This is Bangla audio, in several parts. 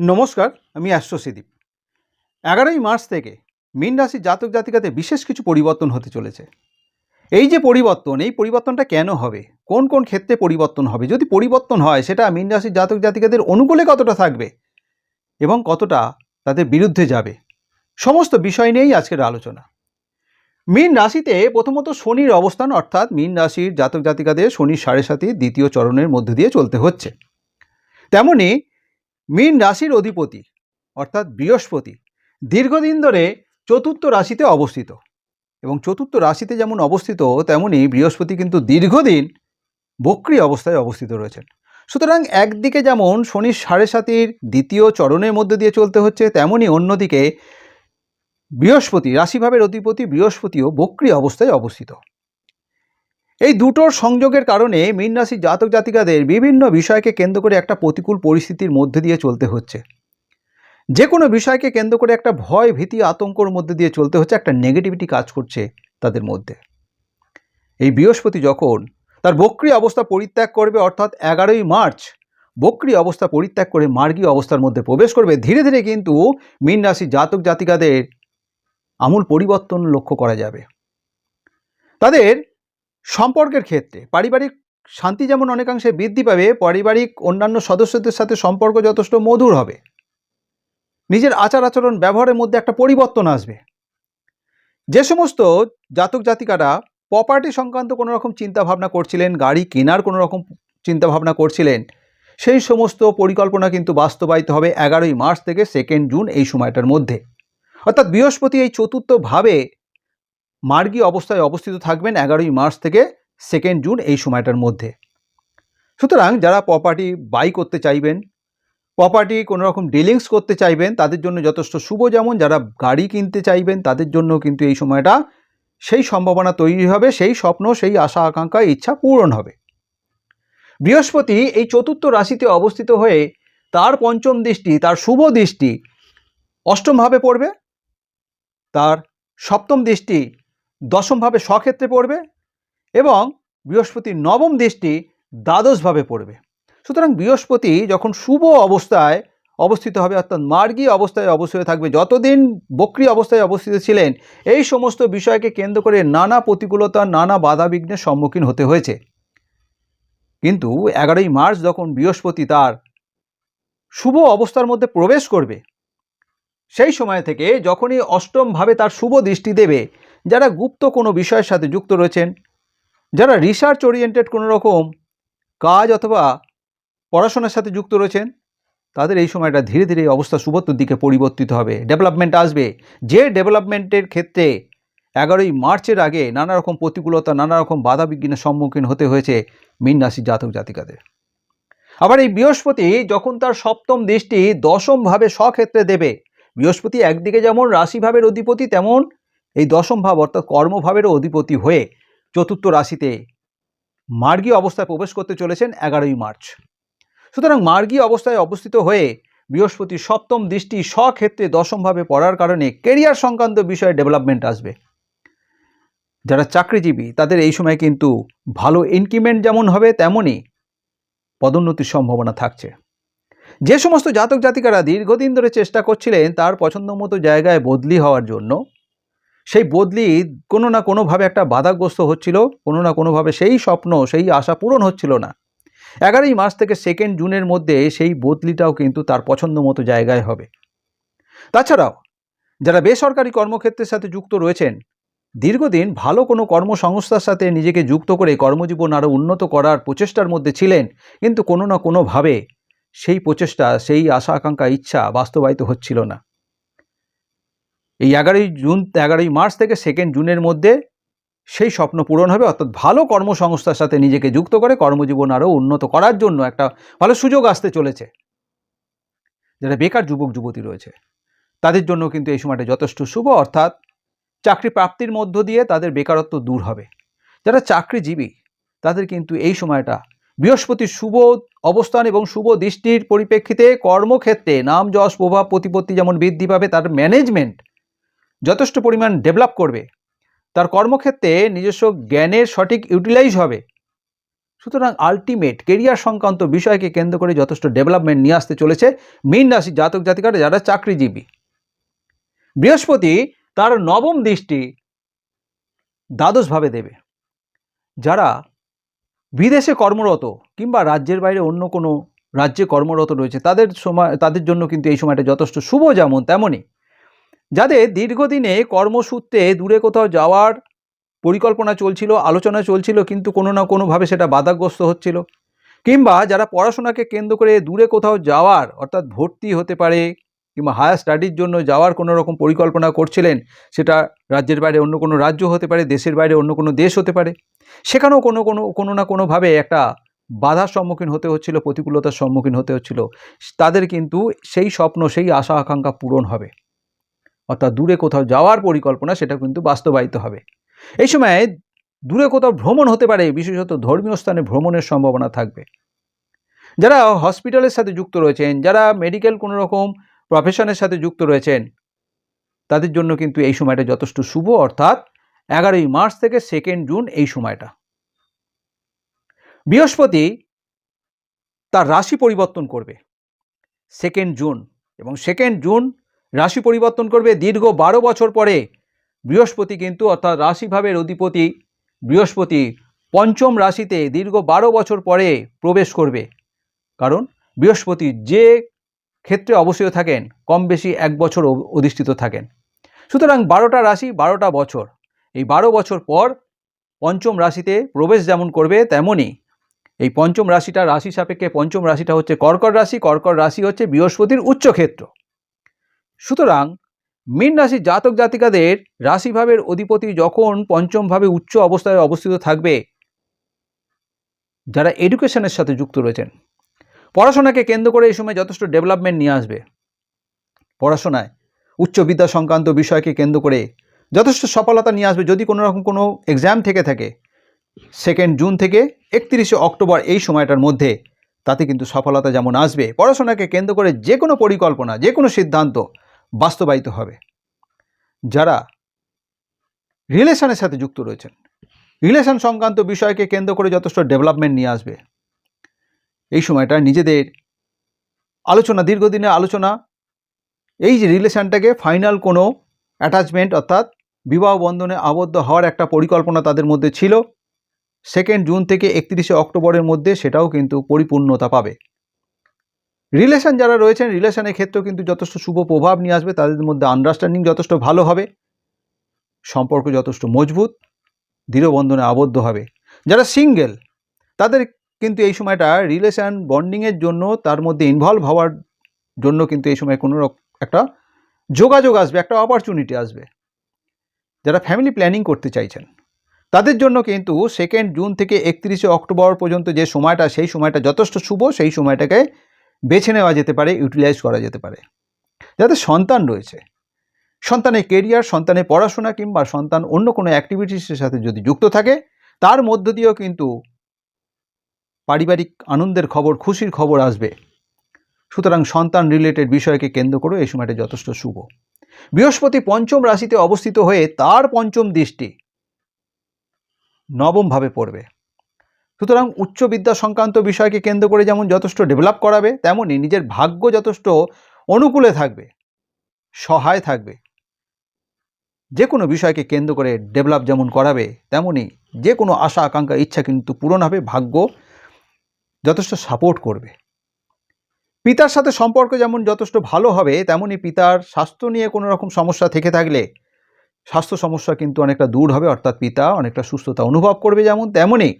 নমস্কার, আমি অ্যাস্ট্রোসিদীপ। এগারোই মার্চ থেকে মীন রাশির জাতক জাতিকাতে বিশেষ কিছু পরিবর্তন হতে চলেছে। এই যে পরিবর্তন, এই পরিবর্তনটা কেন হবে? কোন কোন ক্ষেত্রে পরিবর্তন হবে? যদি পরিবর্তন হয়, সেটা মীন রাশির জাতক জাতিকাদের অনুকূলে কতটা থাকবে? এবং কতটা তাদের বিরুদ্ধে যাবে? সমস্ত বিষয় নিয়েই আজকের আলোচনা। মীন রাশিতে প্রথমত শনির অবস্থান, অর্থাৎ মীন রাশির জাতক জাতিকাদের শনির সাড়ে সাথে দ্বিতীয় চরণের মধ্যে দিয়ে চলতে হচ্ছে। তেমনি মীন রাশির অধিপতি, অর্থাৎ বৃহস্পতি, দীর্ঘদিন ধরে চতুর্থ রাশিতে অবস্থিত। এবং চতুর্থ রাশিতে যেমন অবস্থিত, তেমনি বৃহস্পতি কিন্তু দীর্ঘদিন বক্রি অবস্থায় অবস্থিত রয়েছেন। সুতরাং একদিকে যেমন শনির সাড়ে সাতির দ্বিতীয় চরণের মধ্যে দিয়ে চলতে হচ্ছে, তেমনি অন্যদিকে বৃহস্পতি, রাশিভাবের অধিপতি বৃহস্পতিও বক্রি অবস্থায় অবস্থিত। এই দুটোর সংযোগের কারণে মীন রাশির জাতক জাতিকাদের বিভিন্ন বিষয়কে কেন্দ্র করে একটা প্রতিকূল পরিস্থিতির মধ্যে দিয়ে চলতে হচ্ছে। যে কোনো বিষয়কে কেন্দ্র করে একটা ভয় ভীতি আতঙ্কর মধ্যে দিয়ে চলতে হচ্ছে, একটা নেগেটিভিটি কাজ করছে তাদের মধ্যে। এই বৃহস্পতি যখন তার বক্রি অবস্থা পরিত্যাগ করবে, অর্থাৎ এগারোই মার্চ, বক্রি অবস্থা পরিত্যাগ করে মার্গীয় অবস্থার মধ্যে প্রবেশ করবে, ধীরে ধীরে কিন্তু মীন রাশির জাতক জাতিকাদের আমূল পরিবর্তন লক্ষ্য করা যাবে। তাদের সম্পর্কের ক্ষেত্রে পারিবারিক শান্তি যেমন অনেকাংশে বৃদ্ধি পাবে, পারিবারিক অন্যান্য সদস্যদের সাথে সম্পর্ক যথেষ্ট মধুর হবে। নিজের আচার আচরণ ব্যবহারের মধ্যে একটা পরিবর্তন আসবে। যে সমস্ত জাতক জাতিকারা প্রপার্টি সংক্রান্ত কোনো রকম চিন্তাভাবনা করছিলেন, গাড়ি কেনার কোনো রকম চিন্তাভাবনা করছিলেন, সেই সমস্ত পরিকল্পনা কিন্তু বাস্তবায়িত হবে এগারোই মার্চ থেকে সেকেন্ড জুন এই সময়টার মধ্যে। অর্থাৎ বৃহস্পতি এই চতুর্থভাবে মার্গী অবস্থায় অবস্থিত থাকবেন এগারোই মার্চ থেকে সেকেন্ড জুন এই সময়টার মধ্যে। সুতরাং যারা প্রপার্টি বাই করতে চাইবেন প্রপার্টি কোনো রকম ডিলিংস করতে চাইবেন, তাদের জন্য যথেষ্ট শুভ যেমন, যারা গাড়ি কিনতে চাইবেন, তাদের জন্য কিন্তু এই সময়টা সেই সম্ভাবনা তৈরি হবে, সেই স্বপ্ন, সেই আশা, আকাঙ্ক্ষা, ইচ্ছা পূরণ হবে। বৃহস্পতি এই চতুর্থ রাশিতে অবস্থিত হয়ে তার পঞ্চম দৃষ্টি, তার শুভ দৃষ্টি অষ্টমভাবে পড়বে। তার সপ্তম দৃষ্টি দশমভাবে স্বক্ষেত্রে পড়বে এবং বৃহস্পতির নবম দৃষ্টি দ্বাদশভাবে পড়বে। সুতরাং বৃহস্পতি যখন শুভ অবস্থায় অবস্থিত হবে, অর্থাৎ মার্গী অবস্থায় অবস্থিত থাকবে, যতদিন বক্রি অবস্থায় অবস্থিত ছিলেন, এই সমস্ত বিষয়কে কেন্দ্র করে নানা প্রতিকূলতা, নানা বাধা বিঘ্নের সম্মুখীন হতে হয়েছে। কিন্তু এগারোই মার্চ যখন বৃহস্পতি তার শুভ অবস্থার মধ্যে প্রবেশ করবে, সেই সময় থেকে যখনই অষ্টমভাবে তার শুভ দৃষ্টি দেবে যারা গুপ্ত কোনো বিষয়ের সাথে যুক্ত রয়েছেন, যারা রিসার্চ ওরিয়েন্টেড কোনো রকম কাজ অথবা পড়াশোনার সাথে যুক্ত রয়েছেন, তাদের এই সময়টা ধীরে ধীরে অবস্থা শুভত্বর দিকে পরিবর্তিত হবে। ডেভেলপমেন্ট আসবে। যে ডেভেলপমেন্টের ক্ষেত্রে এগারোই মার্চের আগে নানা রকম প্রতিকূলতা, নানা রকম বাধা বিঘ্নের সম্মুখীন হতে হয়েছে মীন জাতক জাতিকাদের। আবার এই বৃহস্পতি যখন তার সপ্তম দৃষ্টি দশমভাবে স্বক্ষেত্রে দেবে, বৃহস্পতি একদিকে যেমন রাশিভাবের অধিপতি, তেমন এই দশম ভাব অর্থাৎ কর্মভাবেরও অধিপতি হয়ে চতুর্থ রাশিতে মার্গী অবস্থায় প্রবেশ করতে চলেছেন এগারোই মার্চ। সুতরাং মার্গী অবস্থায় অবস্থিত হয়ে বৃহস্পতি সপ্তম দৃষ্টি স্বক্ষেত্রে দশমভাবে পড়ার কারণে কেরিয়ার সংক্রান্ত বিষয়ে ডেভেলপমেন্ট আসবে। যারা চাকরিজীবী, তাদের এই সময় কিন্তু ভালো ইনক্রিমেন্ট যেমন হবে, তেমনই পদোন্নতির সম্ভাবনা থাকছে। যে সমস্ত জাতক জাতিকারা দীর্ঘদিন ধরে চেষ্টা করছিলেন, তার পছন্দ মতো জায়গায় বদলি হওয়ার জন্য সেই বদলি কোনো না কোনোভাবে একটা বাধাগ্রস্ত হচ্ছিল, কোনো না কোনোভাবে সেই স্বপ্ন, সেই আশা পূরণ হচ্ছিল না। এগারোই মার্চ থেকে সেকেন্ড জুনের মধ্যে সেই বদলিটাও কিন্তু তার পছন্দ মতো জায়গায় হবে। তাছাড়াও, যারা বেসরকারি কর্মক্ষেত্রের সাথে যুক্ত রয়েছেন, দীর্ঘদিন ভালো কোনো কর্মসংস্থার সাথে নিজেকে যুক্ত করে কর্মজীবন আরও উন্নত করার প্রচেষ্টার মধ্যে ছিলেন, কিন্তু কোনো না কোনোভাবে সেই প্রচেষ্টা, সেই আশা আকাঙ্ক্ষা ইচ্ছা বাস্তবায়িত হচ্ছিল না। এই এগারোই জুন, এগারোই মার্চ থেকে সেকেন্ড জুনের মধ্যে সেই স্বপ্ন পূরণ হবে। অর্থাৎ ভালো কর্মসংস্থার সাথে নিজেকে যুক্ত করে কর্মজীবন আরও উন্নত করার জন্য একটা ভালো সুযোগ আসতে চলেছে। যারা বেকার যুবক, যুবতী রয়েছে, তাদের জন্য কিন্তু এই সময়টা যথেষ্ট শুভ। অর্থাৎ চাকরি প্রাপ্তির মধ্য দিয়ে তাদের বেকারত্ব দূর হবে। যারা চাকরিজীবী, তাদের কিন্তু এই সময়টা বৃহস্পতির শুভ অবস্থান এবং শুভ দৃষ্টির পরিপ্রেক্ষিতে কর্মক্ষেত্রে নাম, যশ, প্রভাব, প্রতিপত্তি যেমন বৃদ্ধি পাবে, তার ম্যানেজমেন্ট যথেষ্ট পরিমাণ ডেভেলপ করবে। তার কর্মক্ষেত্রে নিজস্ব জ্ঞানের সঠিক ইউটিলাইজ হবে। সুতরাং আলটিমেট কেরিয়ার সংক্রান্ত বিষয়কে কেন্দ্র করে যথেষ্ট ডেভেলপমেন্ট নিয়ে আসতে চলেছে মীন রাশি জাতক জাতিকারা যারা চাকরিজীবী। বৃহস্পতি তার নবম দৃষ্টি দ্বাদশভাবে দেবে। যারা বিদেশে কর্মরত কিংবা রাজ্যের বাইরে অন্য কোনো রাজ্যে কর্মরত রয়েছে, তাদের সময়, তাদের জন্য কিন্তু এই সময়টা যথেষ্ট শুভ যেমন তেমনই। যাদের দীর্ঘদিনে কর্মসূত্রে দূরে কোথাও যাওয়ার পরিকল্পনা চলছিল, আলোচনা চলছিল, কিন্তু কোনো না কোনোভাবে সেটা বাধাগ্রস্ত হচ্ছিল। কিংবা যারা পড়াশোনাকে কেন্দ্র করে দূরে কোথাও যাওয়ার, অর্থাৎ ভর্তি হতে পারে কিংবা হায়ার স্টাডির জন্য যাওয়ার কোনো রকম পরিকল্পনা করছিলেন, সেটা রাজ্যের বাইরে অন্য কোনো রাজ্য হতে পারে, দেশের বাইরে অন্য কোনো দেশ হতে পারে, সেখানেও কোনো কোনো কোনো না কোনোভাবে একটা বাধার সম্মুখীন হতে হচ্ছিল, প্রতিকূলতার সম্মুখীন হতে হচ্ছিল। তাদের কিন্তু সেই স্বপ্ন, সেই আশা আকাঙ্ক্ষা পূরণ হবে। অর্থাৎ দূরে কোথাও যাওয়ার পরিকল্পনা সেটা কিন্তু বাস্তবায়িত হবে। এই সময় দূরে কোথাও ভ্রমণ হতে পারে, বিশেষত ধর্মীয় স্থানে ভ্রমণের সম্ভাবনা থাকবে। যারা হসপিটালের সাথে যুক্ত রয়েছেন, যারা মেডিকেল কোনো রকম প্রফেশনের সাথে যুক্ত রয়েছেন, তাদের জন্য কিন্তু এই সময়টা যথেষ্ট শুভ, অর্থাৎ এগারোই মার্চ থেকে সেকেন্ড জুন এই সময়টা। বৃহস্পতি তার রাশি পরিবর্তন করবে সেকেন্ড জুন এবং সেকেন্ড জুন রাশি পরিবর্তন করবে দীর্ঘ বারো বছর পরে। বৃহস্পতি কিন্তু অর্থাৎ রাশিভাবের অধিপতি বৃহস্পতি পঞ্চম রাশিতে দীর্ঘ বারো বছর পরে প্রবেশ করবে। কারণ বৃহস্পতি যে ক্ষেত্রে অবস্থিত থাকেন, কম বেশি এক বছর অধিষ্ঠিত থাকেন। সুতরাং বারোটা রাশি বারোটা বছর। এই বারো বছর পর পঞ্চম রাশিতে প্রবেশ যেমন করবে তেমনই। এই পঞ্চম রাশিটা রাশি সাপেক্ষে পঞ্চম রাশিটা হচ্ছে কর্কট রাশি। কর্কট রাশি হচ্ছে বৃহস্পতির উচ্চক্ষেত্র। সুতরাং মীন রাশির জাতক জাতিকাদের রাশিভাবের অধিপতি যখন পঞ্চমভাবে উচ্চ অবস্থায় অবস্থিত থাকবে, যারা এডুকেশনের সাথে যুক্ত রয়েছেন, পড়াশোনাকে কেন্দ্র করে এই সময় যথেষ্ট ডেভেলপমেন্ট নিয়ে আসবে। পড়াশোনায় উচ্চ বিদ্যা সংক্রান্ত বিষয়কে কেন্দ্র করে যথেষ্ট সফলতা নিয়ে আসবে। যদি কোনো রকম কোনো এক্সাম থেকে থাকে সেকেন্ড জুন থেকে একত্রিশে অক্টোবর এই সময়টার মধ্যে, তাতে কিন্তু সফলতা যেমন আসবে, পড়াশোনাকে কেন্দ্র করে যে কোনো পরিকল্পনা, যে কোনো সিদ্ধান্ত বাস্তবায়িত হবে। যারা রিলেশনের সাথে যুক্ত রয়েছেন, রিলেশন সংক্রান্ত বিষয়কে কেন্দ্র করে যথেষ্ট ডেভেলপমেন্ট নিয়ে আসবে। এই সময়টা নিজেদের আলোচনা, দীর্ঘদিনের আলোচনা, এই যে রিলেশনটাকে ফাইনাল কোনো অ্যাটাচমেন্ট অর্থাৎ বিবাহ বন্ধনে আবদ্ধ হওয়ার একটা পরিকল্পনা তাদের মধ্যে ছিল, সেকেন্ড জুন থেকে একত্রিশে অক্টোবরের মধ্যে সেটাও কিন্তু পরিপূর্ণতা পাবে। রিলেশন যারা রয়েছেন রিলেশনের ক্ষেত্রেও কিন্তু যথেষ্ট শুভ প্রভাব নিয়ে আসবে। তাদের মধ্যে আন্ডারস্ট্যান্ডিং যথেষ্ট ভালো হবে। সম্পর্ক যথেষ্ট মজবুত। দৃঢ়বন্ধনে আবদ্ধ হবে। যারা সিঙ্গেল তাদের কিন্তু এই সময়টা রিলেশান বন্ডিংয়ের জন্য তার মধ্যে ইনভলভ হওয়ার জন্য কিন্তু এই সময় কোনো একটা যোগাযোগ আসবে, একটা অপরচুনিটি আসবে। যারা ফ্যামিলি প্ল্যানিং করতে চাইছেন, তাদের জন্য কিন্তু সেকেন্ড জুন থেকে একত্রিশে অক্টোবর পর্যন্ত যে সময়টা, সেই সময়টা যথেষ্ট শুভ, সেই সময়টাকে বেছে নেওয়া যেতে পারে ইউটিলাইজ করা যেতে পারে। যাদের সন্তান রয়েছে। সন্তানের কেরিয়ার সন্তানের পড়াশোনা কিংবা সন্তান অন্য কোনো অ্যাক্টিভিটিসের সাথে যদি যুক্ত থাকে, তার মধ্য দিয়েও কিন্তু পারিবারিক আনন্দের খবর, খুশির খবর আসবে। সুতরাং সন্তান রিলেটেড বিষয়কে কেন্দ্র করে এই সময়টা যথেষ্ট শুভ। বৃহস্পতি পঞ্চম রাশিতে অবস্থিত হয়ে তার পঞ্চম দৃষ্টি নবমভাবে পড়বে। সুতরাং উচ্চ বিদ্যা সংক্রান্ত বিষয়কে কেন্দ্র করে যেমন যথেষ্ট ডেভেলপ করাবে তেমনই নিজের ভাগ্য যথেষ্ট অনুকূলে থাকবে, সহায় থাকবে। যে কোনো বিষয়কে কেন্দ্র করে ডেভেলপ যেমন করাবে তেমনই যে কোনো আশা, আকাঙ্ক্ষা, ইচ্ছা কিন্তু পূরণ হবে, ভাগ্য যথেষ্ট সাপোর্ট করবে। পিতার সাথে সম্পর্ক যেমন যথেষ্ট ভালো হবে তেমনই পিতার স্বাস্থ্য নিয়ে কোনো রকম সমস্যা থেকে থাকলে স্বাস্থ্য সমস্যা কিন্তু অনেকটা দূর হবে, অর্থাৎ পিতা অনেকটা সুস্থতা অনুভব করবে যেমন তেমনই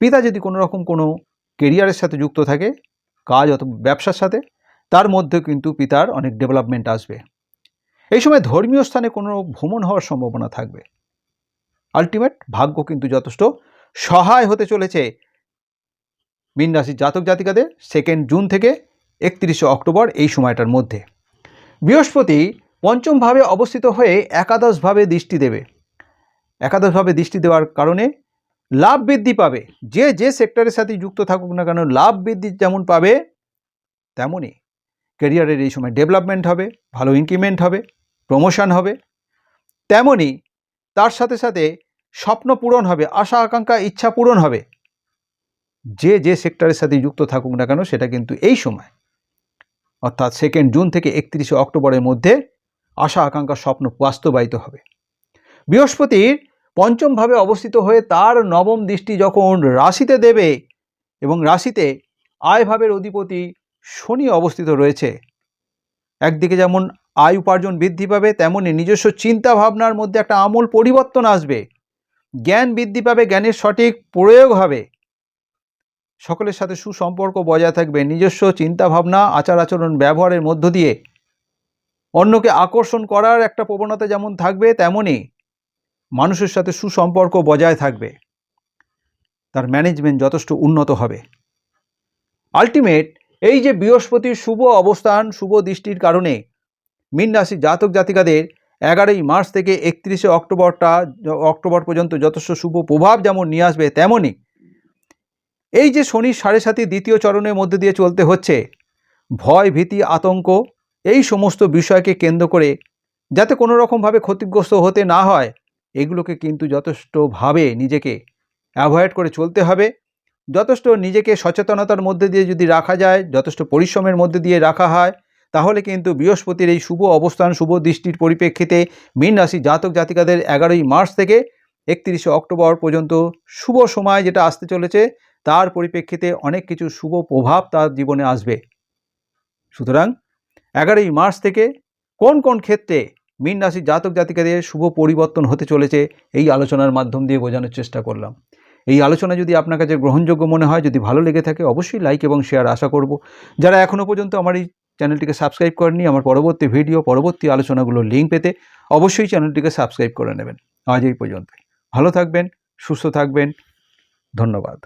পিতা যদি কোনো রকম কোনো কেরিয়ারের সাথে যুক্ত থাকে, কাজ অথবা ব্যবসার সাথে, তার মধ্যে কিন্তু পিতার অনেক ডেভেলপমেন্ট আসবে। এই সময় ধর্মীয় স্থানে কোনো ভ্রমণ হওয়ার সম্ভাবনা থাকবে। আলটিমেট ভাগ্য কিন্তু যথেষ্ট সহায় হতে চলেছে। মীন রাশির জাতক জাতিকাদের সেকেন্ড জুন থেকে একত্রিশে অক্টোবর এই সময়টার মধ্যে। বৃহস্পতি পঞ্চমভাবে অবস্থিত হয়ে একাদশভাবে দৃষ্টি দেবে। একাদশভাবে দৃষ্টি দেওয়ার কারণে লাভ বৃদ্ধি পাবে। যে যে সেক্টরের সাথে যুক্ত থাকুক না কেন, লাভ বৃদ্ধি যেমন পাবে, তেমনই ক্যারিয়ারের এই সময় ডেভেলপমেন্ট হবে, ভালো ইনক্রিমেন্ট হবে প্রমোশন হবে, তেমনই তার সাথে সাথে স্বপ্ন পূরণ হবে, আশা, আকাঙ্ক্ষা, ইচ্ছা পূরণ হবে। যে যে সেক্টরের সাথে যুক্ত থাকুক না কেন, সেটা কিন্তু এই সময়, অর্থাৎ সেকেন্ড জুন থেকে একত্রিশে অক্টোবরের মধ্যে আশা, আকাঙ্ক্ষা, স্বপ্ন বাস্তবায়িত হবে। বৃহস্পতির পঞ্চমভাবে অবস্থিত হয়ে তার নবম দৃষ্টি যখন রাশিতে দেবে এবং রাশিতে আয়ভাবের অধিপতি শনি অবস্থিত রয়েছে। একদিকে যেমন আয় উপার্জন বৃদ্ধি পাবে, তেমনি নিজস্ব চিন্তা ভাবনার মধ্যে একটা আমূল পরিবর্তন আসবে। জ্ঞান বৃদ্ধি পাবে, জ্ঞানের সঠিক প্রয়োগ হবে। সকলের সাথে সুসম্পর্ক বজায় থাকবে, নিজস্ব চিন্তা ভাবনা আচার আচরণ ব্যবহারের মধ্য দিয়ে। অন্যকে আকর্ষণ করার একটা প্রবণতা যেমন থাকবে তেমনই মানুষের সাথে সুসম্পর্ক বজায় থাকবে। তার ম্যানেজমেন্ট যথেষ্ট উন্নত হবে। আলটিমেট এই যে বৃহস্পতির শুভ অবস্থান, শুভ দৃষ্টির কারণে মীন রাশি জাতক জাতিকাদের এগারোই মার্চ থেকে একত্রিশে অক্টোবরটা, অক্টোবর পর্যন্ত যথেষ্ট শুভ প্রভাব যেমন নিয়ে আসবে তেমনই এই যে শনি সাড়ে সাথী দ্বিতীয় চরণের মধ্যে দিয়ে চলতে হচ্ছে, ভয়, ভীতি, আতঙ্ক, এই সমস্ত বিষয়কে কেন্দ্র করে যাতে কোনো রকমভাবে ক্ষতিগ্রস্ত হতে না হয় এগুলোকে কিন্তু যথেষ্টভাবে নিজেকে অ্যাভয়েড করে চলতে হবে। যথেষ্ট নিজেকে সচেতনতার মধ্যে দিয়ে যদি রাখা যায়, যথেষ্ট পরিশ্রমের মধ্যে দিয়ে রাখা হয়, তাহলে কিন্তু বৃহস্পতির এই শুভ অবস্থান, শুভ দৃষ্টির পরিপ্রেক্ষিতে মীন রাশি জাতক জাতিকাদের এগারোই মার্চ থেকে একত্রিশে অক্টোবর পর্যন্ত শুভ সময় যেটা আসতে চলেছে, তার পরিপ্রেক্ষিতে অনেক কিছু শুভ প্রভাব তার জীবনে আসবে। সুতরাং এগারোই মার্চ থেকে কোন কোন ক্ষেত্রে মীন রাশি জাতক জাতিকাদের শুভ পরিবর্তন হতে চলেছে। এই আলোচনার মাধ্যম দিয়ে বোঝানোর চেষ্টা করলাম। এই আলোচনা যদি আপনার কাছে গ্রহণযোগ্য মনে হয়, যদি ভালো লেগে থাকে, অবশ্যই লাইক এবং শেয়ার আশা করব। যারা এখনও পর্যন্ত আমার এই চ্যানেলটিকে সাবস্ক্রাইব করেননি, আমার পরবর্তী ভিডিও, পরবর্তী আলোচনাগুলোর লিঙ্ক পেতে অবশ্যই চ্যানেলটিকে সাবস্ক্রাইব করে নেবেন। আজ এই পর্যন্ত ভালো থাকবেন, সুস্থ থাকবেন। ধন্যবাদ।